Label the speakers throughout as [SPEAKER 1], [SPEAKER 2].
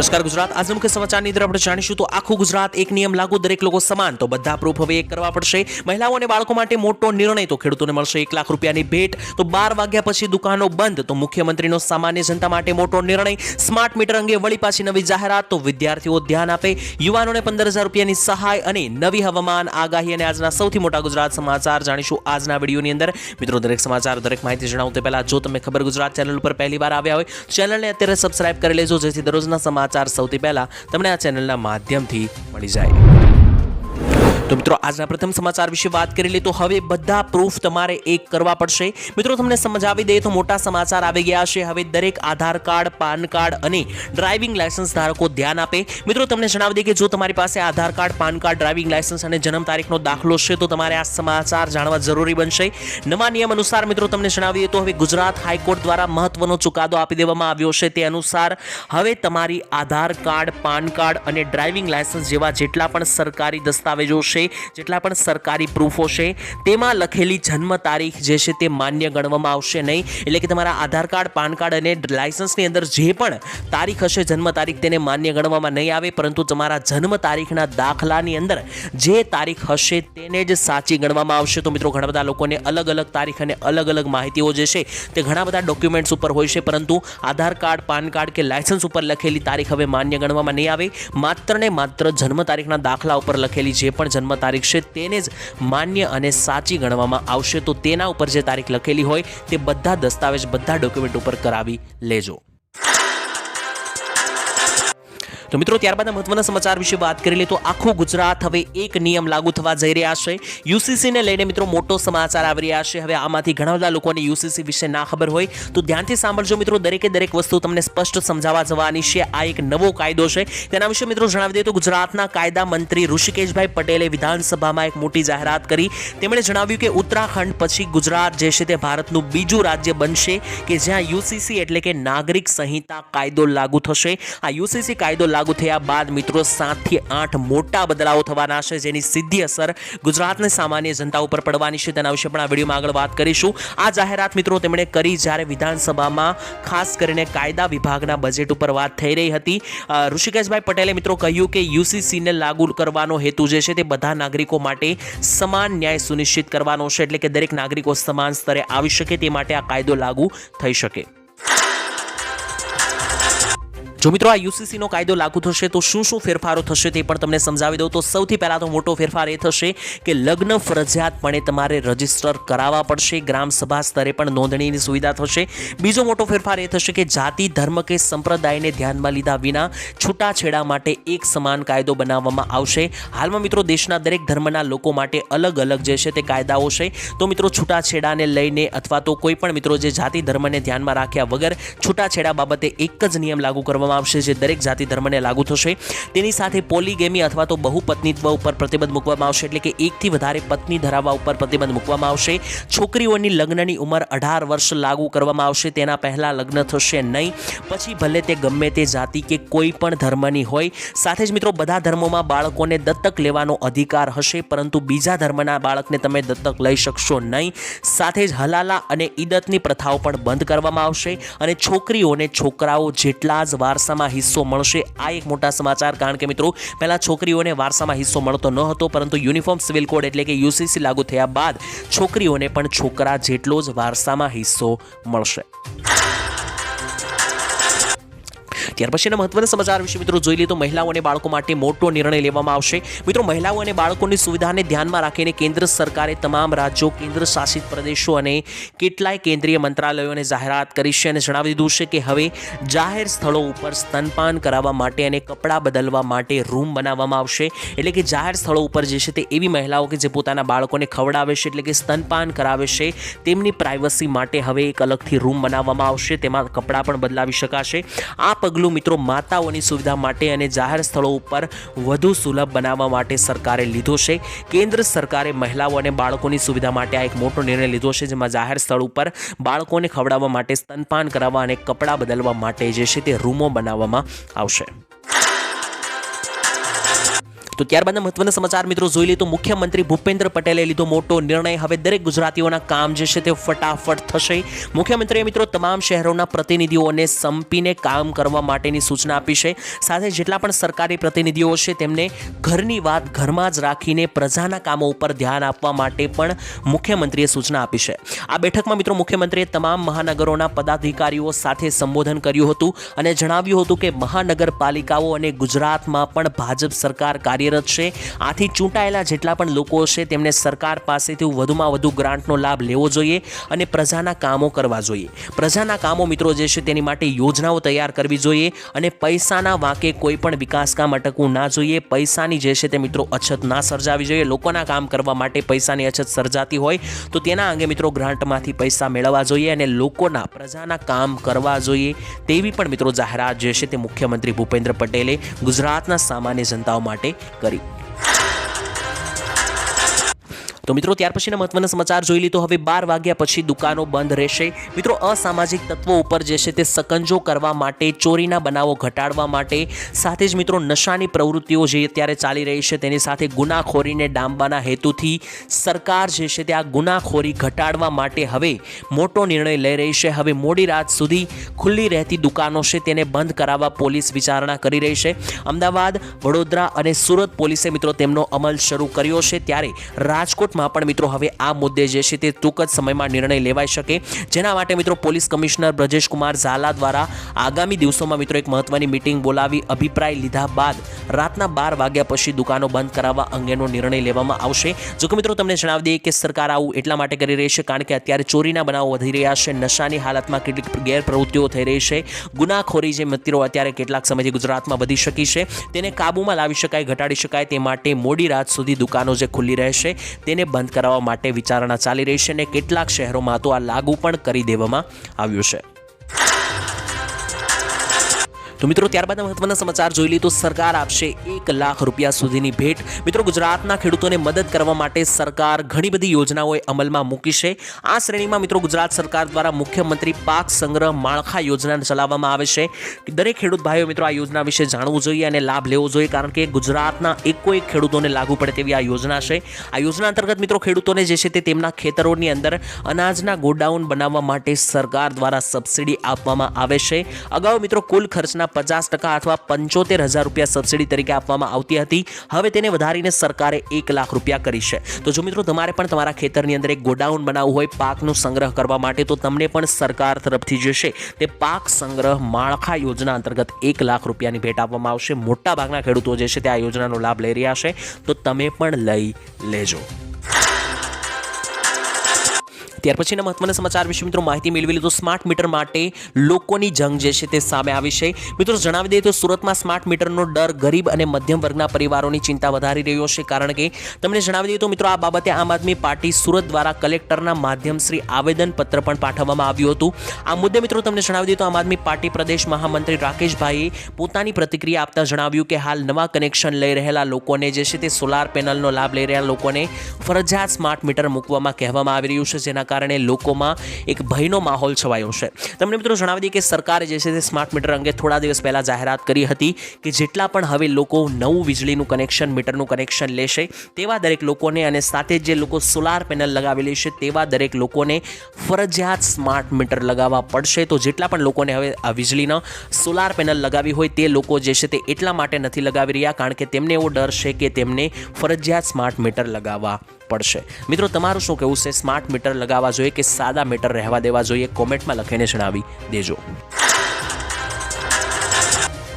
[SPEAKER 1] નમસ્કાર ગુજરાત. આજના મુખ્ય સમાચારની અંદર આપણે જાણીશું તો આખું ગુજરાત એક નિયમ લાગુ, દરેક લોકો સમાન. તો બધા પ્રૂફ હવે એક કરવા પડશે. મહિલાઓ અને બાળકો માટે મોટો નિર્ણય તો ખેડૂતોને મળશે એક લાખ રૂપિયાની ભેટ. તો બાર વાગ્યા પછી દુકાનો બંધ. તો મુખ્યમંત્રીનો સામાન્ય જનતા માટે મોટો નિર્ણય. સ્માર્ટ મીટર અંગે વળી પાછી નવી જાહેરાત. તો વિદ્યાર્થીઓ ધ્યાન આપે. યુવાનોને પંદર હજાર રૂપિયાની સહાય અને નવી હવામાન આગાહી અને આજના સૌથી મોટા ગુજરાત સમાચાર જાણીશું આજના વિડીયોની અંદર. મિત્રો, દરેક સમાચાર, દરેક માહિતી જણાવું તે પહેલા જો તમે ખબર ગુજરાત ચેનલ ઉપર પહેલી વાર આવ્યા હોય ચેનલને અત્યારે સબસ્ક્રાઇબ કરી લેજો, જેથી દરરોજના સમાચાર સૌથી પહેલા તમને આ ચેનલના માધ્યમથી મળી જાય. તો મિત્રો, આજના પ્રથમ સમાચાર વિશે વાત કરી લે તો હવે બધા પ્રૂફ તમારે એક કરવા પડશે. મિત્રો, તમને સમજાવી દઈએ તો મોટા સમાચાર આવી ગયા છે. હવે દરેક આધાર કાર્ડ, પાન કાર્ડ અને ડ્રાઇવિંગ લાયસન્સ ધારકો ધ્યાન આપે. મિત્રો, તમને જણાવી દઈએ કે જો તમારી પાસે Aadhaar card, PAN card driving licence અને જન્મ તારીખનો દાખલો છે, તો તમારે આ સમાચાર જાણવા જરૂરી બનશે. નવા નિયમ અનુસાર મિત્રો, તમને જણાવી દઈએ તો હવે ગુજરાત હાઈકોર્ટ દ્વારા મહત્વનો ચુકાદો આપી દેવામાં આવ્યો છે. તે અનુસાર હવે તમારી આધાર કાર્ડ, પાન કાર્ડ અને ડ્રાઇવિંગ લાયસન્સ જેવા જેટલા પણ સરકારી દસ્તાવેજો છે જેટલા પણ સરકારી પ્રૂફો છે, તેમાં લખેલી જન્મ તારીખ જે છે તે માન્ય ગણવામાં આવશે નહીં. એટલે કે તમારા આધાર કાર્ડ, પાન કાર્ડ અને લાયસન્સની અંદર જે પણ તારીખ હશે, જન્મ તારીખ તેને માન્ય ગણવામાં નહીં આવે. પરંતુ તમારા જન્મ તારીખના દાખલાની અંદર જે તારીખ હશે તેને જ સાચી ગણવામાં આવશે. તો મિત્રો, ઘણા બધા લોકોને અલગ અલગ તારીખ અને અલગ અલગ માહિતીઓ જે છે તે ઘણા બધા ડોક્યુમેન્ટ્સ ઉપર હોય છે. પરંતુ આધાર કાર્ડ, પાન કાર્ડ કે લાયસન્સ ઉપર લખેલી તારીખ હવે માન્ય ગણવામાં નહીં આવે. માત્ર ને માત્ર જન્મ તારીખના દાખલા ઉપર લખેલી જે પણ જન્મ તારીખ છે, તેને જ માન્ય અને સાચી ગણવામાં આવશે. તો તેના ઉપર જે તારીખ લખેલી હોય, તે બધા દસ્તાવેજ, બધા ડોક્યુમેન્ટ ઉપર કરાવી લેજો. તો મિત્રો, ત્યારબાદ મહત્વના સમાચાર વિશે વાત કરી લે તો આખું ગુજરાત હવે એક નિયમ લાગુ થવા જઈ રહ્યા છે. યુસીસીને લઈને મિત્રો મોટો સમાચાર આવી રહ્યા છે. હવે આમાંથી ઘણા બધા લોકોને યુસીસી વિશે ના ખબર હોય તો ધ્યાનથી સાંભળજો મિત્રો, દરેકે દરેક વસ્તુ તમને સ્પષ્ટ સમજાવવા જવાની છે. આ એક નવો કાયદો છે. તેના વિશે મિત્રો જણાવી દઈએ તો ગુજરાતના કાયદા મંત્રી ઋષિકેશભાઈ પટેલે વિધાનસભામાં એક મોટી જાહેરાત કરી. તેમણે જણાવ્યું કે ઉત્તરાખંડ પછી ગુજરાત જે છે તે ભારતનું બીજું રાજ્ય બનશે કે જ્યાં યુસીસી એટલે કે નાગરિક સંહિતા કાયદો લાગુ થશે. આ યુસીસી કાયદો લાગુ થયા બાદ મિત્રો સાતથી આઠ મોટા બદલાવો થવાના છે, જેની સીધી અસર ગુજરાતની સામાન્ય જનતા ઉપર પડવાની છે. તેના વિશે પણ આ વિડીયોમાં આગળ વાત કરીશું. આ જાહેરાત મિત્રો તેમણે કરી જ્યારે વિધાનસભામાં ખાસ કરીને કાયદા વિભાગના બજેટ ઉપર વાત થઈ રહી હતી. ઋષિકેશભાઈ પટેલે મિત્રો કહ્યું કે યુસીસીને લાગુ કરવાનો હેતુ જે છે તે બધા નાગરિકો માટે સમાન ન્યાય સુનિશ્ચિત કરવાનો છે, એટલે કે દરેક નાગરિકો સમાન સ્તરે આવી શકે તે માટે આ કાયદો લાગુ થઈ શકે. જો મિત્રો આ યુસીસીનો કાયદો લાગુ થશે તો શું શું ફેરફારો થશે તે પણ તમને સમજાવી દઉં. તો સૌથી પહેલાં તો મોટો ફેરફાર એ થશે કે લગ્ન ફરજિયાતપણે તમારે રજિસ્ટર કરાવવા પડશે. ગ્રામ સભા સ્તરે પણ નોંધણીની સુવિધા થશે. બીજો મોટો ફેરફાર એ થશે કે જાતિ, ધર્મ કે સંપ્રદાયને ધ્યાનમાં લીધા વિના છૂટાછેડા માટે એક સમાન કાયદો બનાવવામાં આવશે. હાલમાં મિત્રો દેશના દરેક ધર્મના લોકો માટે અલગ અલગ જે છે તે કાયદાઓ છે. તો મિત્રો છૂટાછેડાને લઈને અથવા તો કોઈ પણ મિત્રો જે જાતિ, ધર્મને ધ્યાનમાં રાખ્યા વગર છૂટાછેડા બાબતે એક જ નિયમ લાગુ કરવામાં આવશે જે દરેક જાતિ ધર્મને લાગુ થશે. તેની સાથે પોલીગેમી અથવા તો બહુપત્નીત્વ ઉપર પ્રતિબંધ મૂકવામાં આવશે એટલે કે એકથી વધારે પત્ની ધરાવવા ઉપર પ્રતિબંધ મૂકવામાં આવશે. છોકરીઓની લગ્નની ઉંમર અઢાર વર્ષ લાગુ કરવામાં આવશે. તેના પહેલાં લગ્ન થશે નહીં. પછી ભલે તે ગમે તે જાતિ કે કોઈ પણ ધર્મની હોય. સાથે જ મિત્રો બધા ધર્મોમાં બાળકોને દત્તક લેવાનો અધિકાર હશે, પરંતુ બીજા ધર્મના બાળકને તમે દત્તક લઈ શકશો નહીં. સાથે જ હલાલા અને ઈદતની પ્રથાઓ પણ બંધ કરવામાં આવશે અને છોકરીઓને છોકરાઓ જેટલા જ વારસામાં હિસ્સો મળશે. આ એક મોટા સમાચાર. કારણ કે મિત્રો, પહેલાં છોકરીઓને વારસામાં હિસ્સો મળતો ન હતો, પરંતુ યુનિફોર્મ સિવિલ કોડ એટલે કે યુસીસી લાગુ થયા બાદ છોકરીઓને પણ છોકરા જેટલો જ વારસામાં હિસ્સો મળશે. ત્યાર પછીના મહત્વના સમાચાર વિશે મિત્રો જોઈ લઈએ તો મહિલાઓ અને બાળકો માટે મોટો નિર્ણય લેવામાં આવશે. મિત્રો મહિલાઓ અને બાળકોની સુવિધાને ધ્યાનમાં રાખીને કેન્દ્ર સરકારે તમામ રાજ્યો, કેન્દ્ર શાસિત પ્રદેશો અને કેટલાય કેન્દ્રીય મંત્રાલયોને જાહેરાત કરી છે અને જણાવી દીધું છે કે હવે જાહેર સ્થળો ઉપર સ્તનપાન કરાવવા માટે અને કપડાં બદલવા માટે રૂમ બનાવવામાં આવશે. એટલે કે જાહેર સ્થળો ઉપર જે છે તે એવી મહિલાઓ કે જે પોતાના બાળકોને ખવડાવે છે એટલે કે સ્તનપાન કરાવે છે, તેમની પ્રાઇવસી માટે હવે એક અલગથી રૂમ બનાવવામાં આવશે. તેમાં કપડાં પણ બદલાવી શકાશે. આ પગલું મિત્રો માતાઓની સુવિધા માટે અને જાહેર સ્થળો ઉપર વધુ સુલભ બનાવવા માટે સરકારે લીધો છે. કેન્દ્ર સરકારે મહિલાઓ અને બાળકોની સુવિધા માટે આ એક મોટો નિર્ણય લીધો છે, જેમાં જાહેર સ્થળ ઉપર બાળકોને ખવડાવવા માટે સ્તનપાન કરાવવા અને કપડાં બદલવા માટે જે છે તે રૂમો બનાવવામાં આવશે. તો ત્યારબાદના મહત્વના સમાચાર મિત્રો જોઈ લઈએ તો મુખ્યમંત્રી ભૂપેન્દ્ર પટેલે લીધો મોટો નિર્ણય. હવે દરેક ગુજરાતીઓના કામ જે છે તે ફટાફટ થશે. મુખ્યમંત્રીએ મિત્રો તમામ શહેરોના પ્રતિનિધિઓને સંપીને કામ કરવા માટેની સૂચના આપી છે. સાથે જેટલા પણ સરકારી પ્રતિનિધિઓ છે તેમને ઘરની વાત ઘરમાં જ રાખીને પ્રજાના કામો ઉપર ધ્યાન આપવા માટે પણ મુખ્યમંત્રીએ સૂચના આપી છે. આ બેઠકમાં મિત્રો મુખ્યમંત્રીએ તમામ મહાનગરોના પદાધિકારીઓ સાથે સંબોધન કર્યું હતું અને જણાવ્યું હતું કે મહાનગરપાલિકાઓ અને ગુજરાતમાં પણ ભાજપ સરકાર કાર્યરત છે. આથી ચૂંટાયેલા જેટલા પણ લોકો છે તેમને સરકાર પાસેથી વધુમાં વધુ ગ્રાન્ટનો લાભ લેવો જોઈએ અને પ્રજાના કામો કરવા જોઈએ. પ્રજાના કામો મિત્રો જે છે, તેની માટે યોજનાઓ તૈયાર કરવી જોઈએ અને પૈસાના વાંકે કોઈ પણ વિકાસ કામ અટકવું ના જોઈએ. પૈસાની જે છે, તે મિત્રો અછત ના સર્જાવી જોઈએ. લોકોના કામ કરવા માટે પૈસાની અછત સર્જાતી હોય, તો તેના અંગે મિત્રો ગ્રાન્ટમાંથી પૈસા મેળવવા જોઈએ અને લોકોના પ્રજાના કામ કરવા જોઈએ. તેવી પણ મિત્રો જાહેરાત જે છે, તે મુખ્યમંત્રી ભૂપેન્દ્ર પટેલે ગુજરાતના સામાન્ય જનતાઓ માટે કરી. તો મિત્રો, ત્યાર પછીના મહત્વના સમાચાર જોઈ લીધો. હવે બાર વાગ્યા પછી દુકાનો બંધ રહેશે. મિત્રો, અસામાજિક તત્વો ઉપર જે છે તે સકંજો કરવા માટે, ચોરીના બનાવો ઘટાડવા માટે, સાથે જ મિત્રો, નશાની પ્રવૃત્તિઓ જે અત્યારે ચાલી રહી છે તેની સાથે ગુનાખોરીને ડામવાના હેતુથી સરકાર જે છે તે આ ગુનાખોરી ઘટાડવા માટે હવે મોટો નિર્ણય લઈ રહી છે. હવે મોડી રાત સુધી ખુલ્લી રહેતી દુકાનો છે તેને બંધ કરાવવા પોલીસ વિચારણા કરી રહી છે. અમદાવાદ, વડોદરા અને સુરત પોલીસે મિત્રો તેમનો અમલ શરૂ કર્યો છે. ત્યારે રાજકોટમાં પણ મિત્રો હવે આ મુદ્દે જે છે તે ટૂંક જ સમયમાં નિર્ણય લેવાઈ શકે. જેના માટે મિત્રો પોલીસ કમિશનર બ્રજેશકુમાર ઝાલા દ્વારા આગામી દિવસોમાં મિત્રો એક મહત્વની મિટિંગ બોલાવી અભિપ્રાય લીધા બાદ રાતના બાર વાગ્યા પછી દુકાનો બંધ કરાવવા અંગેનો નિર્ણય લેવામાં આવશે. જો કે મિત્રો તમને જણાવી દઈએ કે સરકાર આવું એટલા માટે કરી રહી છે કારણ કે અત્યારે ચોરીના બનાવો વધી રહ્યા છે, નશાની હાલતમાં કેટલીક ગેરપ્રવૃત્તિઓ થઈ રહી છે. ગુનાખોરી જે મિત્રો અત્યારે કેટલાક સમયથી ગુજરાતમાં વધી શકી છે, તેને કાબૂમાં લાવી શકાય, ઘટાડી શકાય તે માટે મોડી રાત સુધી દુકાનો જે ખુલ્લી રહેશે, તેને બંધ કરાવવા માટે વિચારણા ચાલી રહી છે અને કેટલાક શહેરોમાં તો આ લાગુ પણ કરી દેવામાં આવ્યું છે. તો મિત્રો ત્યારબાદ મહત્વના સમાચાર જોઈ લઈએ તો સરકાર આપશે એક લાખ રૂપિયા સુધીની ભેટ. મિત્રો, ગુજરાતના ખેડૂતોને મદદ કરવા માટે સરકાર ઘણી બધી યોજનાઓએ અમલમાં મૂકી છે. આ શ્રેણીમાં મિત્રો, ગુજરાત સરકાર દ્વારા મુખ્યમંત્રી પાક સંગ્રહ માળખા યોજના ચલાવવામાં આવે છે. દરેક ખેડૂત ભાઈઓ, મિત્રો, આ યોજના વિશે જાણવું જોઈએ અને લાભ લેવો જોઈએ, કારણ કે ગુજરાતના એકો એક ખેડૂતોને લાગુ પડે તેવી આ યોજના છે. આ યોજના અંતર્ગત, મિત્રો, ખેડૂતોને જે છે તે તેમના ખેતરોની અંદર અનાજના ગોડાઉન બનાવવા માટે સરકાર દ્વારા સબસિડી આપવામાં આવે છે. અગાઉ, મિત્રો, કુલ ખર્ચના પચાસ ટકા અથવા પંચોતેર હજાર રૂપિયા સબસિડી તરીકે આપવામાં આવતી હતી. હવે તેને વધારીને સરકારે એક લાખ રૂપિયા કરી છે. તો જો મિત્રો તમારે પણ તમારા ખેતરની અંદર એક ગોડાઉન બનાવવું હોય, પાકનો સંગ્રહ કરવા માટે, તો તમને પણ સરકાર તરફથી જે છે તે પાક સંગ્રહ માળખા યોજના અંતર્ગત એક લાખ રૂપિયાની ભેટ આપવામાં આવશે. મોટાભાગના ખેડૂતો જે છે તે આ યોજનાનો લાભ લઈ રહ્યા છે. તો તમે પણ લઈ લેજો. ત્યાર પછીના મહત્વના સમાચાર વિશે મિત્રો માહિતી મેળવી લીધો. સ્માર્ટ મીટર માટે લોકોની જંગ જે છે તે સામે આવી છે. મિત્રો જણાવી દઈએ તો સુરતમાં સ્માર્ટ મીટરનો ડર ગરીબ અને મધ્યમ વર્ગના પરિવારોની ચિંતા વધારી રહ્યો છે. કારણ કે તમને જણાવી દઈએ તો મિત્રો આ બાબતે આમ આદમી પાર્ટી સુરત દ્વારા કલેક્ટરના માધ્યમશ્રી આવેદનપત્ર પણ પાઠવવામાં આવ્યું હતું. આ મુદ્દે મિત્રો તમને જણાવી દઈએ તો આમ આદમી પાર્ટી પ્રદેશ મહામંત્રી રાકેશભાઈએ પોતાની પ્રતિક્રિયા આપતા જણાવ્યું કે હાલ નવા કનેક્શન લઈ રહેલા લોકોને જે છે તે સોલાર પેનલનો લાભ લઈ રહેલા લોકોને ફરજિયાત સ્માર્ટ મીટર મૂકવામાં કહેવામાં આવી રહ્યું છે, જેના કારણે લોકોમાં એક ભયનો માહોલ છવાયો છે. તમને મિત્રો જણાવી દઈએ કે સરકારે જે છે તે સ્માર્ટ મીટર અંગે થોડા દિવસ પહેલાં જાહેરાત કરી હતી કે જેટલા પણ હવે લોકો નવું વીજળીનું કનેક્શન, મીટરનું કનેક્શન લેશે તેવા દરેક લોકોને અને સાથે જે લોકો સોલાર પેનલ લગાવેલી છે તેવા દરેક લોકોને ફરજિયાત સ્માર્ટ મીટર લગાવવા પડશે. તો જેટલા પણ લોકોને હવે આ વીજળીના સોલાર પેનલ લગાવી હોય તે લોકો જે છે તે એટલા માટે નથી લગાવી રહ્યા કારણ કે તેમને એવો ડર છે કે તેમને ફરજિયાત સ્માર્ટ મીટર લગાવવા પડશે. મિત્રો, તમારું શું કહેવું છે? સ્માર્ટ મીટર લગાવવા જોઈએ કે સાદા મીટર રહેવા દેવા જોઈએ? કોમેન્ટમાં લખીને જણાવી દેજો.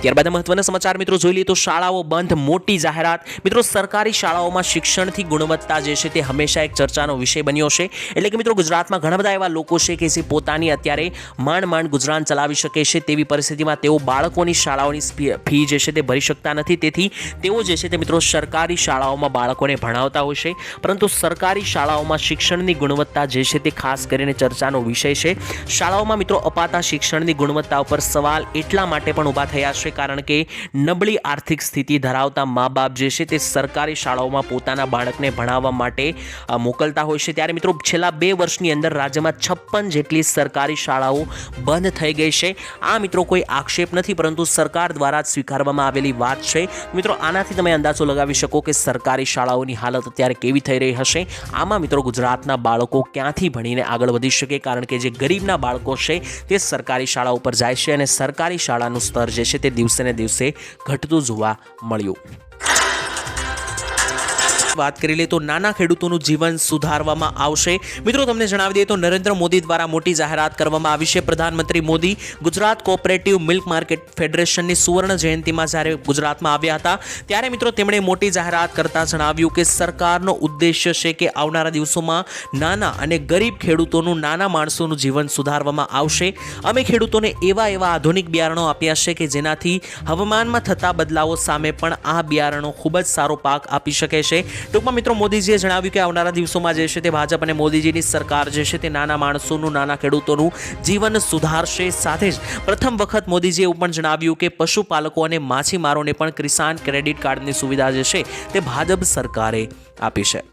[SPEAKER 1] ત્યારબાદ મહત્વના સમાચાર મિત્રો જોઈ લઈએ તો શાળાઓ બંધ, મોટી જાહેરાત. મિત્રો સરકારી શાળાઓમાં શિક્ષણથી ગુણવત્તા જે છે તે હંમેશા એક ચર્ચાનો વિષય બન્યો છે. એટલે કે મિત્રો ગુજરાતમાં ઘણા બધા એવા લોકો છે કે જે પોતાની અત્યારે માંડ માંડ ગુજરાન ચલાવી શકે છે તેવી પરિસ્થિતિમાં તેઓ બાળકોની શાળાઓની ફી જે છે તે ભરી શકતા નથી. તેથી તેઓ જે છે તે મિત્રો સરકારી શાળાઓમાં બાળકોને ભણાવતા હોય છે. પરંતુ સરકારી શાળાઓમાં શિક્ષણની ગુણવત્તા જે છે તે ખાસ કરીને ચર્ચાનો વિષય છે. શાળાઓમાં મિત્રો અપાતા શિક્ષણની ગુણવત્તા ઉપર સવાલ એટલા માટે પણ ઊભા થયા છે કારણ કે નબળી આર્થિક સ્થિતિ ધરાવતા મા બાપ જે છે તે સરકારી શાળાઓમાં પોતાના બાળકને ભણાવવા માટે મોકલતા હોય છે. ત્યારે મિત્રો, છેલ્લા બે વર્ષની અંદર રાજ્યમાં છપ્પન જેટલી સરકારી શાળાઓ બંધ થઈ ગઈ છે. આ મિત્રો કોઈ આક્ષેપ નથી, પરંતુ સરકાર દ્વારા જ સ્વીકારવામાં આવેલી વાત છે. મિત્રો, આનાથી તમે અંદાજો લગાવી શકો કે સરકારી શાળાઓની હાલત અત્યારે કેવી થઈ રહી હશે. આમાં મિત્રો, ગુજરાતના બાળકો ક્યાંથી ભણીને આગળ વધી શકે? કારણ કે જે ગરીબના બાળકો છે, તે સરકારી શાળા ઉપર જાય છે અને સરકારી શાળાનું સ્તર જે છે તે દિવસે ને દિવસે ઘટતું જોવા મળ્યું. વાત કરી લઈએ તો નાના ખેડૂતોનું જીવન સુધારવામાં આવશે. મિત્રો, તમને જણાવી દઈએ તો નરેન્દ્ર મોદી દ્વારા મોટી જાહેરાત કરવામાં આવી છે. પ્રધાનમંત્રી Modi Gujarat cooperative milk market ફેડરેશનની સુવર્ણ જયંતિમાં જ્યારે ગુજરાતમાં આવ્યા હતા, ત્યારે મિત્રો તેમણે મોટી જાહેરાત કરતા જણાવ્યું કે સરકારનો ઉદ્દેશ્ય છે કે આવનારા દિવસોમાં નાના અને ગરીબ ખેડૂતોનું નાના માણસોનું જીવન સુધારવામાં આવશે. અમે ખેડૂતોને એવા એવા આધુનિક બિયારણો આપ્યા છે કે જેનાથી હવામાનમાં થતા બદલાવો સામે પણ આ બિયારણો ખૂબ જ સારો પાક આપી શકે છે. ટૂંકમાં મિત્રો, મોદીજીએ જણાવ્યું કે આવનારા દિવસોમાં જે છે તે ભાજપ અને મોદીજીની સરકાર જે છે તે નાના માણસોનું, નાના ખેડૂતોનું જીવન સુધારશે સાથે જ. પ્રથમ વખત મોદીજીએ એવું પણ જણાવ્યું કે પશુપાલકો અને માછીમારોને પણ કિસાન ક્રેડિટ કાર્ડની સુવિધા જે છે તે ભાજપ સરકારે આપી છે.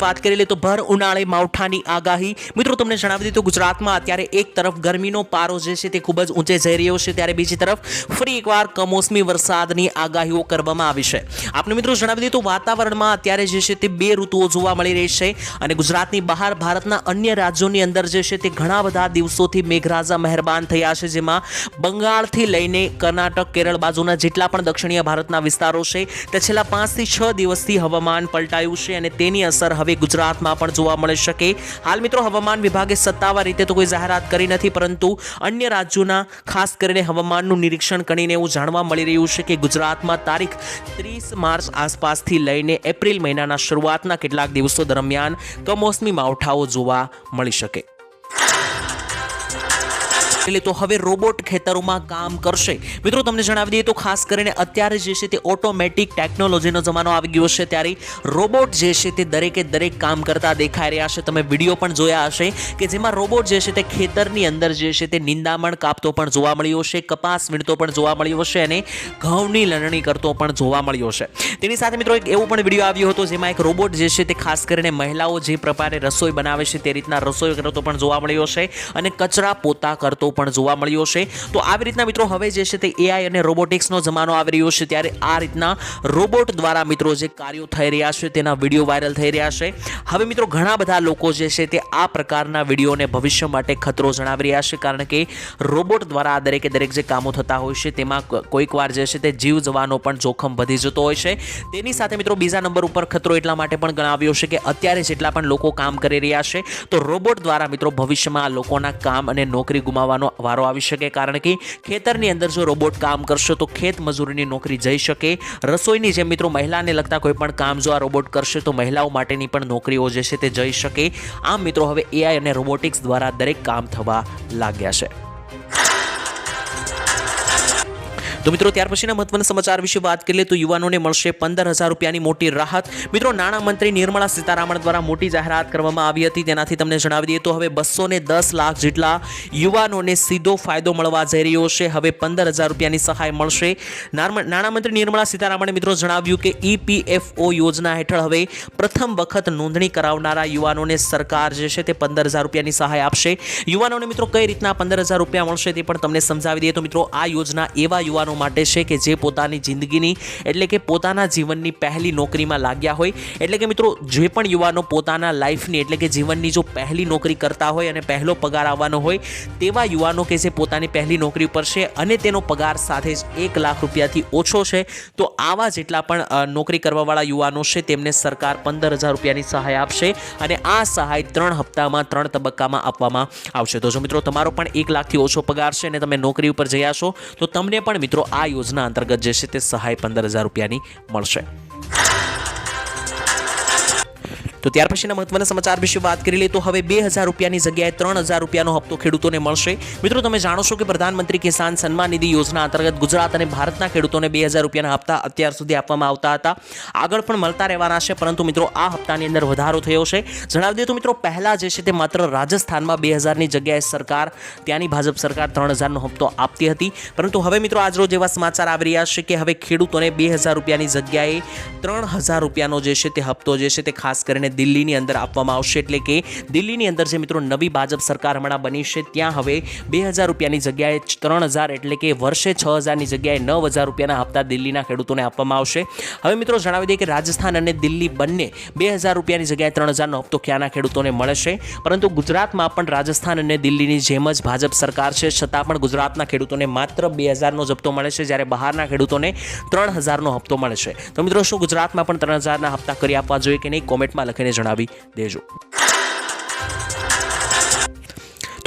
[SPEAKER 1] વાત કરી લે તો ભર ઉનાળે માવઠાની આગાહી. મિત્રો, તમને જણાવી દીધું ગુજરાતમાં અત્યારે એક તરફ ગરમીનો પારો જે છે તે ખૂબ જ ઊંચે જઈ રહ્યો છે, ત્યારે બીજી તરફ ફરી એકવાર કમોસમી વરસાદની આગાહીઓ કરવામાં આવી છે. આપણે મિત્રો જણાવી દીધું વાતાવરણમાં અત્યારે જે છે તે બે ઋતુઓ જોવા મળી રહી છે અને ગુજરાતની બહાર ભારતના અન્ય રાજ્યોની અંદર જે છે તે ઘણા બધા દિવસોથી મેઘરાજા મહેરબાન થયા છે, જેમાં બંગાળથી લઈને કર્ણાટક, કેરળ બાજુના જેટલા પણ દક્ષિણીય ભારતના વિસ્તારો છે તે છેલ્લા પાંચથી છ દિવસથી હવામાન પલટાયું છે અને તેની અસર હવે ગુજરાતમાં પણ જોવા મળી શકે. હાલ મિત્રો, હવામાન વિભાગે સત્તાવાર રીતે તો કોઈ જાહેરાત કરી નથી, પરંતુ અન્ય રાજ્યોના, ખાસ કરીને હવામાનનું નિરીક્ષણ કરીને એવું જાણવા મળી રહ્યું છે કે ગુજરાતમાં તારીખ ત્રીસ માર્ચ આસપાસથી લઈને એપ્રિલ મહિનાના શરૂઆતના કેટલાક દિવસો દરમિયાન કમોસમી માવઠાઓ જોવા મળી શકે. એટલે તો હવે રોબોટ ખેતરોમાં કામ કરશે. મિત્રો, તમને જણાવી દઈએ તો ખાસ કરીને અત્યારે જે છે તે ઓટોમેટિક ટેકનોલોજીનો જમાનો આવી ગયો છે ત્યારે રોબોટ જે છે તે દરેકે દરેક કામ કરતા દેખાઈ રહ્યા છે. તમે વીડિયો પણ જોયા હશે કે જેમાં રોબોટ જે છે તે ખેતરની અંદર જે છે તે નિંદામણ કાપતો પણ જોવા મળ્યો છે, કપાસ વીણતો પણ જોવા મળ્યો છે અને ઘઉંની લણણી કરતો પણ જોવા મળ્યો છે. તેની સાથે મિત્રો, એક એવો પણ વીડિયો આવ્યો હતો જેમાં એક રોબોટ જે છે તે ખાસ કરીને મહિલાઓ જે પ્રકારે રસોઈ બનાવે છે તે રીતના રસોઈ કરતો પણ જોવા મળ્યો છે અને કચરા પોતા કરતો પણ જોવા મળ્યો છે. તો આવી રીતના મિત્રો હવે જે છે તે એઆઈ અને રોબોટિક્સનો જમાનો આવી રહ્યો છે ત્યારે આ રીતના રોબોટ દ્વારા મિત્રો જે કાર્યો થઈ રહ્યા છે તેના વીડિયો વાયરલ થઈ રહ્યા છે. હવે મિત્રો ઘણા બધા લોકો જે છે તે આ પ્રકારના વિડીયોને ભવિષ્ય માટે ખતરો જણાવી રહ્યા છે, કારણ કે રોબોટ દ્વારા આ દરેકે દરેક જે કામો થતા હોય છે, તેમાં કોઈક વાર જે છે તે જીવ જવાનો પણ જોખમ વધી જતો હોય છે. તેની સાથે મિત્રો બીજા નંબર ઉપર ખતરો એટલા માટે પણ ગણાવ્યો છે કે અત્યારે જેટલા પણ લોકો કામ કરી રહ્યા છે, તો રોબોટ દ્વારા મિત્રો ભવિષ્યમાં આ લોકોના કામ અને નોકરી ગુમાવવાનો વારો આવી શકે, કારણ કે ખેતરની અંદર જો રોબોટ કામ કરશે, તો ખેત મજૂરીની નોકરી જઈ શકે. રસોઈની જેમ મિત્રો મહિલાને લગતા કોઈ પણ કામ જો આ રોબોટ કરશે, તો મહિલાઓ માટેની પણ નોકરીઓ જે છે તે જઈ શકે. આમ મિત્રો હવે એઆઈ અને રોબોટિક્સ દ્વારા દરેક કામ થવા લાગ્યા છે. તો મિત્રો, ત્યાર પછીના મહત્વના સમાચાર વિશે વાત કરીએ તો યુવાનોને મળશે પંદર હજાર રૂપિયાની મોટી રાહત. મિત્રો, નાણામંત્રી નિર્મળા સીતારામન દ્વારા મોટી જાહેરાત કરવામાં આવી હતી. તેનાથી તમને જણાવી દઈએ તો હવે બસો દસ લાખ જેટલા યુવાનોને સીધો ફાયદો મળવા જઈ રહ્યો છે. હવે પંદર હજાર રૂપિયાની સહાય મળશે. નાણામંત્રી નિર્મળા સીતારામણે મિત્રો જણાવ્યું કે ઈપીએફઓ યોજના હેઠળ હવે પ્રથમ વખત નોંધણી કરાવનારા યુવાનોને સરકાર જે છે તે પંદર હજાર રૂપિયાની સહાય આપશે. યુવાનોને મિત્રો કઈ રીતના પંદર હજાર રૂપિયા મળશે તે પણ તમને સમજાવી દઈએ તો મિત્રો, આ યોજના એવા યુવાનો માટે છે કે જે પોતાની જિંદગીની, એટલે કે પોતાના જીવનની પહેલી નોકરીમાં લાગ્યા હોય. એટલે કે મિત્રો, જે પણ યુવાનો પોતાના લાઈફની, એટલે કે જીવનની જો પહેલી નોકરી કરતા હોય અને પહેલો પગાર આવવાનો હોય, તેવા યુવાનો કે જે પોતાની પહેલી નોકરી ઉપર છે અને તેનો પગાર સાથે જ એક લાખ રૂપિયાથી ઓછો છે, તો આવા જેટલા પણ નોકરી કરવાવાળા યુવાનો છે, તેમને સરકાર પંદર હજાર રૂપિયાની સહાય આપશે અને આ સહાય ત્રણ હપ્તામાં, ત્રણ તબક્કામાં આપવામાં આવશે. તો જો મિત્રો, તમારો પણ એક લાખથી ઓછો પગાર છે અને તમે નોકરી ઉપર જયા છો, તો તમને પણ મિત્રો આ યોજના અંતર્ગત જે છે તે સહાય પંદર હજાર રૂપિયાની મળશે. તો ત્યાર પછીના મહત્વના સમાચાર વિશે વાત કરી લઈએ તો હવે બે હજાર રૂપિયાની જગ્યાએ ત્રણ હજાર રૂપિયાનો હપ્તો ખેડૂતોને મળશે. મિત્રો, તમે જાણો છો કે પ્રધાનમંત્રી કિસાન સન્માન નિધિ યોજના અંતર્ગત ગુજરાત અને ભારતના ખેડૂતોને બે હજાર રૂપિયાના હપ્તા અત્યાર સુધી આપવામાં આવતા હતા. આગળ પણ મળતા રહેવાના છે, પરંતુ મિત્રો, આ હપ્તાની અંદર વધારો થયો છે. જણાવી દઈએ તો મિત્રો, પહેલાં જે છે તે માત્ર રાજસ્થાનમાં બે હજારની જગ્યાએ સરકાર, ત્યાંની ભાજપ સરકાર ત્રણ હજારનો હપ્તો આપતી હતી. પરંતુ હવે મિત્રો આજરોજ એવા સમાચાર આવી રહ્યા છે કે હવે ખેડૂતોને બે હજાર રૂપિયાની જગ્યાએ ત્રણ હજાર રૂપિયાનો જે છે તે હપ્તો જે છે તે ખાસ કરીને દિલ્હીની અંદર આપવામાં આવશે. એટલે કે દિલ્હીની અંદર જે મિત્રો નવી ભાજપ સરકાર હમણાં બની છે, ત્યાં હવે બે હજાર રૂપિયાની જગ્યાએ ત્રણ હજાર એટલે કે વર્ષે છ હજારની જગ્યાએ નવ હજાર રૂપિયાના હપ્તા દિલ્હીના ખેડૂતોને આપવામાં આવશે. હવે મિત્રો જણાવી દઈએ કે રાજસ્થાન અને દિલ્હી બંને બે હજાર રૂપિયાની જગ્યાએ ત્રણ હજારનો હપ્તો ક્યાંના ખેડૂતોને મળે છે? પરંતુ ગુજરાતમાં પણ રાજસ્થાન અને દિલ્હીની જેમ જ ભાજપ સરકાર છે, છતાં પણ ગુજરાતના ખેડૂતોને માત્ર બે હજારનો જ હપ્તો મળે છે, જ્યારે બહારના ખેડૂતોને ત્રણ હજારનો હપ્તો મળે છે. તો મિત્રો શું ગુજરાતમાં પણ ત્રણ હજારના હપ્તા કરી આપવા જોઈએ કે નહીં? કોમેન્ટમાં લખીને જણાવી દેજો.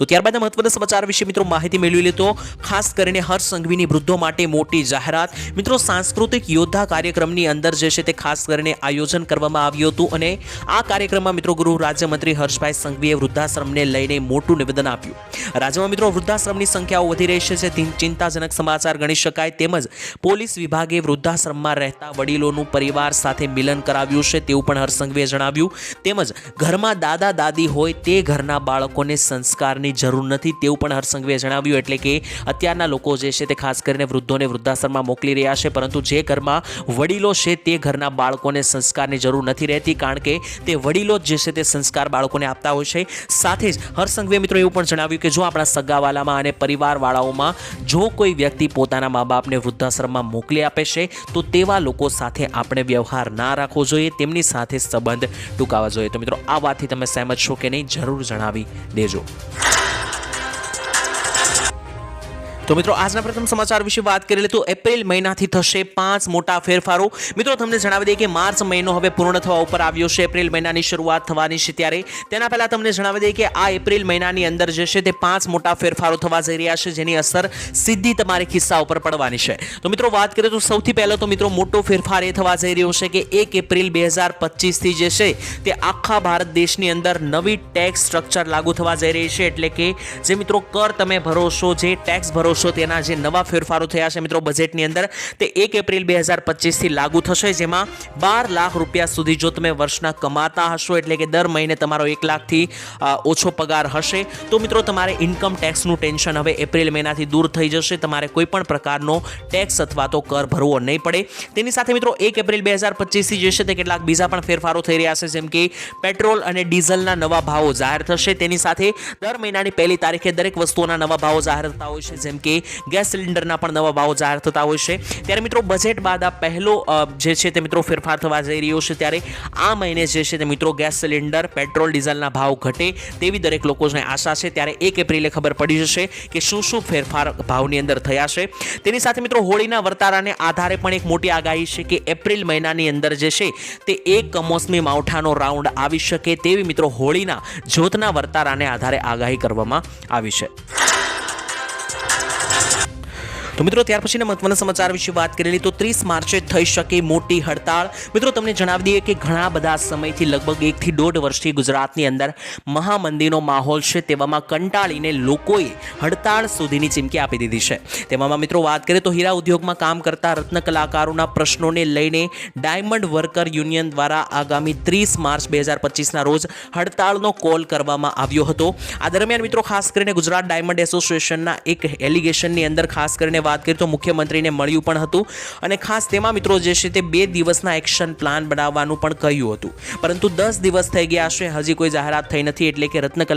[SPEAKER 1] તો ત્યારબાદ મહત્વના સમાચાર વિશે મિત્રો માહિતી મેળવી લેતો. ખાસ કરીને હર્ષ સંઘવીની વૃદ્ધો માટે મોટી જાહેરાત. મિત્રો, સાંસ્કૃતિક યોદ્ધા કાર્યક્રમની અંદર જે છે તે ખાસ કરીને આયોજન કરવામાં આવ્યું હતું અને આ કાર્યક્રમમાં મિત્રો ગૃહ રાજ્યમંત્રી હર્ષભાઈ સંઘવીએ વૃદ્ધાશ્રમને લઈને મોટું નિવેદન આપ્યું. રાજ્યમાં મિત્રો વૃદ્ધાશ્રમની સંખ્યાઓ વધી રહી છે, જે ચિંતાજનક સમાચાર ગણી શકાય. તેમજ પોલીસ વિભાગે વૃદ્ધાશ્રમમાં રહેતા વડીલોનું પરિવાર સાથે મિલન કરાવ્યું છે તેવું પણ હર્ષ સંઘવીએ જણાવ્યું. તેમજ ઘરમાં દાદા દાદી હોય તે ઘરના બાળકોને સંસ્કારની જરૂર નથી, તેવું પણ હરસંઘવીએ જણાવ્યું. એટલે કે અત્યારના લોકો જે છે તે ખાસ કરીને વૃદ્ધોને વૃદ્ધાશ્રમમાં મોકલી રહ્યા છે, પરંતુ જે ઘરમાં વડીલો છે તે ઘરના બાળકોને સંસ્કારની જરૂર નથી રહેતી, કારણ કે તે વડીલો જ છે તે સંસ્કાર બાળકોને આપતા હોય છે. સાથે જ હરસંઘવીએ મિત્રો એવું પણ જણાવ્યું કે જો આપણા સગાવાલામાં અને પરિવારવાળાઓમાં જો કોઈ વ્યક્તિ પોતાના મા બાપને વૃદ્ધાશ્રમમાં મોકલી આપે છે, તો તેવા લોકો સાથે આપણે વ્યવહાર ના રાખવો જોઈએ, તેમની સાથે સંબંધ ટૂંકાવા જોઈએ. તો મિત્રો, આ વાતથી તમે સહેમત છો કે નહીં, જરૂર જણાવી દેજો. તો મિત્રો, આજના પ્રથમ સમાચાર વિશે વાત કરી લે તો એપ્રિલ મહિનાથી થશે પાંચ મોટા ફેરફારો. મિત્રો, તમને જણાવી દઈએ કે માર્ચ મહિનો હવે પૂર્ણ થવા ઉપર આવ્યો છે. એપ્રિલ મહિનાની શરૂઆત થવાની છે ત્યારે. તેના પહેલા તમને જણાવી દઈએ કે આ એપ્રિલ મહિનાની અંદર જે છે તે પાંચ મોટા ફેરફારો થવા જઈ રહ્યા છે, જેની અસર સીધી તમારી ખિસ્સા ઉપર પડવાની છે. તો મિત્રો, વાત કરીએ તો સૌથી પહેલો તો મિત્રો, મોટો ફેરફાર એ થવા જઈ રહ્યો છે કે એક એપ્રિલ બે હજાર પચીસથી જે છે તે આખા ભારત દેશની અંદર નવી ટેક્સ સ્ટ્રક્ચર લાગુ થવા જઈ રહી છે. એટલે કે જે મિત્રો, કર તમે ભરો છો, જે ટેક્સ ભરો છો તેના જે નવા ફેરફારો થયા છે મિત્રો બજેટની અંદર, તે એક એપ્રિલ બે હજાર પચીસથી લાગુ થશે, જેમાં બાર લાખ રૂપિયા સુધી જો તમે વર્ષના કમાતા હશો, એટલે કે દર મહિને તમારો એક લાખથી ઓછો પગાર હશે. તો મિત્રો તમારે ઇન્કમ ટેક્સનું ટેન્શન હવે એપ્રિલ મહિનાથી દૂર થઈ જશે. તમારે કોઈ પણ પ્રકારનો ટેક્સ અથવા તો કર ભરવો નહીં પડે. તેની સાથે મિત્રો એક એપ્રિલ બે હજાર પચીસથી જે છે તે કેટલાક બીજા પણ ફેરફારો થઈ રહ્યા છે, જેમ કે પેટ્રોલ અને ડીઝલના નવા ભાવો જાહેર થશે. તેની સાથે દર મહિનાની પહેલી તારીખે દરેક વસ્તુઓના નવા ભાવો જાહેર થતા હોય છે, જેમ કે ગેસ સિલિન્ડરના પણ નવા ભાવો જાહેર થતા હોય છે. ત્યારે મિત્રો બજેટ બાદ આ પહેલો જે છે તે મિત્રો ફેરફાર થવા જઈ રહ્યો છે. ત્યારે આ મહિને જે છે તે મિત્રો ગેસ સિલિન્ડર, પેટ્રોલ, ડીઝલના ભાવ ઘટે તેવી દરેક લોકોને આશા છે. ત્યારે એક એપ્રિલે ખબર પડી જશે કે શું શું ફેરફાર ભાવની અંદર થયા છે. તેની સાથે મિત્રો હોળીના વર્તારાને આધારે પણ એક મોટી આગાહી છે કે એપ્રિલ મહિનાની અંદર જે છે તે એક કમોસમી માવઠાનો રાઉન્ડ આવી શકે તેવી મિત્રો હોળીના જ્યોતના વર્તારાને આધારે આગાહી કરવામાં આવી છે. તો મિત્રો, ત્યાર પછીના મહત્વના સમાચાર વિશે વાત કરેલી તો ત્રીસ માર્ચે થઈ શકે મોટી હડતાળ. મિત્રો, તમને જણાવી દઈએ કે ઘણા બધા સમયથી લગભગ એકથી દોઢ વર્ષથી ગુજરાતની અંદર મહામંદીનો માહોલ છે, તેવામાં કંટાળીને લોકોએ હડતાળ સુધીની ચીમકી આપી દીધી છે. તેવામાં મિત્રો, વાત કરીએ તો હીરા ઉદ્યોગમાં કામ કરતા રત્ન કલાકારોના પ્રશ્નોને લઈને ડાયમંડ વર્કર યુનિયન દ્વારા આગામી ત્રીસ માર્ચ બે હજાર પચીસના રોજ હડતાળનો કોલ કરવામાં આવ્યો હતો. આ દરમિયાન મિત્રો, ખાસ કરીને ગુજરાત ડાયમંડ એસોસિએશનના એક એલિગેશનની અંદર ખાસ કરીને વાત કરીએ તો મુખ્યમંત્રીને મળ્યું પણ હતું. અને ખાસ તેમાં મિત્રો જે છે તે બે દિવસના એક્શન પ્લાન બનાવવાનું પણ કહ્યું હતું. પરંતુ દસ દિવસ થઈ ગયા છે, હજી કોઈ જાહેરાત થઈ નથી એટલે કે રત્ન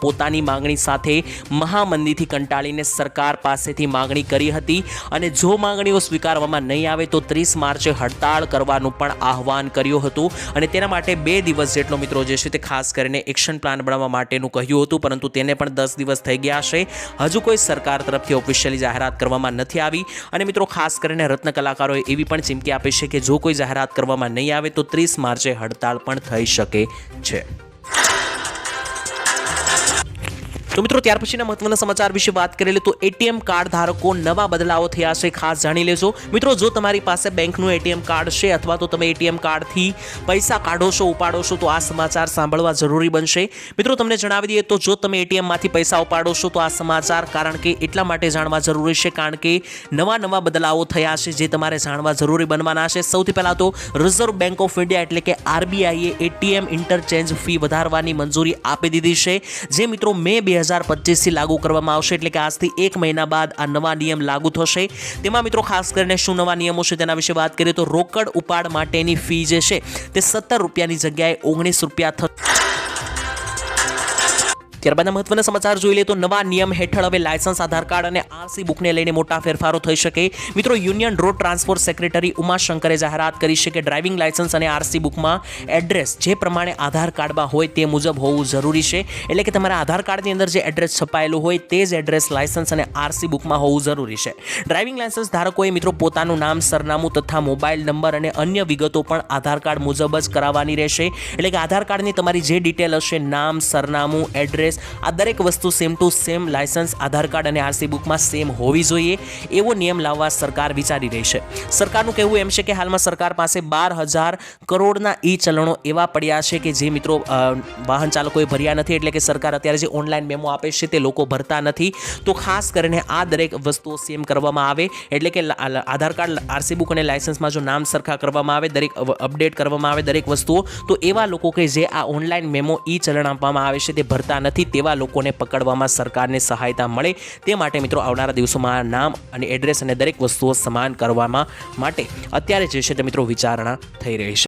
[SPEAKER 1] પોતાની માંગણી સાથે મહામંદીથી કંટાળીને સરકાર પાસેથી માંગણી કરી હતી. અને જો માંગણીઓ સ્વીકારવામાં નહીં આવે તો ત્રીસ માર્ચે હડતાળ કરવાનું પણ આહવાન કર્યું હતું. અને તેના માટે બે દિવસ જેટલો મિત્રો જે છે તે ખાસ કરીને એક્શન પ્લાન બનાવવા માટેનું કહ્યું હતું. પરંતુ તેને પણ દસ દિવસ થઈ ગયા છે. હજુ કોઈ સરકાર તરફથી ઓફિશિયલી જાહેરાત કરવામાં નથી આવી. અને મિત્રો, ખાસ કરીને રત્ન કલાકારોએ એવી પણ ચીમકી આપી છે કે જો કોઈ જાહેરાત કરવામાં નહીં આવે તો ત્રીસ માર્ચે હડતાળ પણ થઈ શકે છે. તો મિત્રો, ત્યાર પછીના મહત્વના સમાચાર વિશે વાત કરીએ તો એટીએમ કાર્ડ ધારકો નવા બદલાવો થયા છે, ખાસ જાણી લેજો. મિત્રો, જો તમારી પાસે બેંકનું એટીએમ કાર્ડ છે અથવા તો તમે એટીએમ કાર્ડથી પૈસા કાઢો છો, ઉપાડો છો, તો આ સમાચાર સાંભળવા જરૂરી બનશે. મિત્રો, તમને જણાવી દઈએ તો જો તમે એટીએમમાંથી પૈસા ઉપાડો છો, તો આ સમાચાર કારણ કે એટલા માટે જાણવા જરૂરી છે, કારણ કે નવા નવા બદલાવો થયા છે, જે તમારે જાણવા જરૂરી બનવાના છે. સૌથી પહેલાં તો રિઝર્વ બેંક ઓફ ઇન્ડિયા એટલે કે આરબીઆઈએ એટીએમ ઇન્ટરચેન્જ ફી વધારવાની મંજૂરી આપી દીધી છે. જે મિત્રો, મે બે હજાર પચીસથી લાગુ કરવામાં આવશે એટલે કે આજથી એક મહિના બાદ આ નવા નિયમ લાગુ થશે. તેમાં મિત્રો ખાસ કરીને શું નવા નિયમો છે તેના વિશે વાત કરીએ તો રોકડ ઉપાડ માટેની ફી જે છે તે સત્તર રૂપિયાની જગ્યાએ ઓગણીસ રૂપિયા થશે ત્યારબાદના મહત્વના સમાચાર જોઈ લે તો નવા નિયમ હેઠળ હવે લાયસન્સ, આધાર કાર્ડ અને આરસી બુકને લઈને મોટા ફેરફારો થઈ શકે. મિત્રો, યુનિયન રોડ ટ્રાન્સપોર્ટ સેક્રેટરી ઉમાશંકરે જાહેરાત કરી છે કે ડ્રાઇવિંગ લાયસન્સ અને આરસી બુકમાં એડ્રેસ જે પ્રમાણે આધાર કાર્ડમાં હોય તે મુજબ હોવું જરૂરી છે. એટલે કે તમારા આધાર કાર્ડની અંદર જે એડ્રેસ છપાયેલું હોય તે જ એડ્રેસ લાયસન્સ અને આરસી બુકમાં હોવું જરૂરી છે. ડ્રાઇવિંગ લાયસન્સ ધારકોએ મિત્રો પોતાનું નામ, સરનામું તથા મોબાઈલ નંબર અને અન્ય વિગતો પણ આધાર કાર્ડ મુજબ જ કરાવવાની રહેશે. એટલે કે આધાર કાર્ડની તમારી જે ડિટેલ હશે, નામ, સરનામું, એડ્રેસ આ દરેક વસ્તુ same to same licence Aadhaar card અને આરસી બુકમાં સેમ હોવી જોઈએ, એવો નિયમ લાવવા સરકાર વિચારી રહી છે. સરકારનું કહેવું એમ છે કે હાલમાં સરકાર પાસે બાર હજાર કરોડના ઈ ચલણો એવા પડ્યા છે કે જે મિત્રો વાહન ચાલકોએ ભર્યા નથી એટલે કે સરકાર અત્યારે જે ઓનલાઈન મેમો આપે છે તે લોકો ભરતા નથી. તો ખાસ કરીને આ દરેક વસ્તુઓ સેમ કરવામાં આવે એટલે કે આધાર કાર્ડ આરસી બુક અને લાયસન્સમાં જો નામ સરખા કરવામાં આવે, દરેક અપડેટ કરવામાં આવે દરેક વસ્તુઓ, તો એવા લોકો કે જે આ ઓનલાઈન મેમો ઈ ચલણ આપવામાં આવે છે તે ભરતા નથી. તેવા લોકોને પકડવામાં સરકારને સહાયતા મળે તે માટે મિત્રો આવનારા દિવસોમાં નામ અને એડ્રેસ અને દરેક વસ્તુઓ સમાન કરવામાં માટે અત્યારે જે છે તે મિત્રો વિચારણા થઈ રહી છે.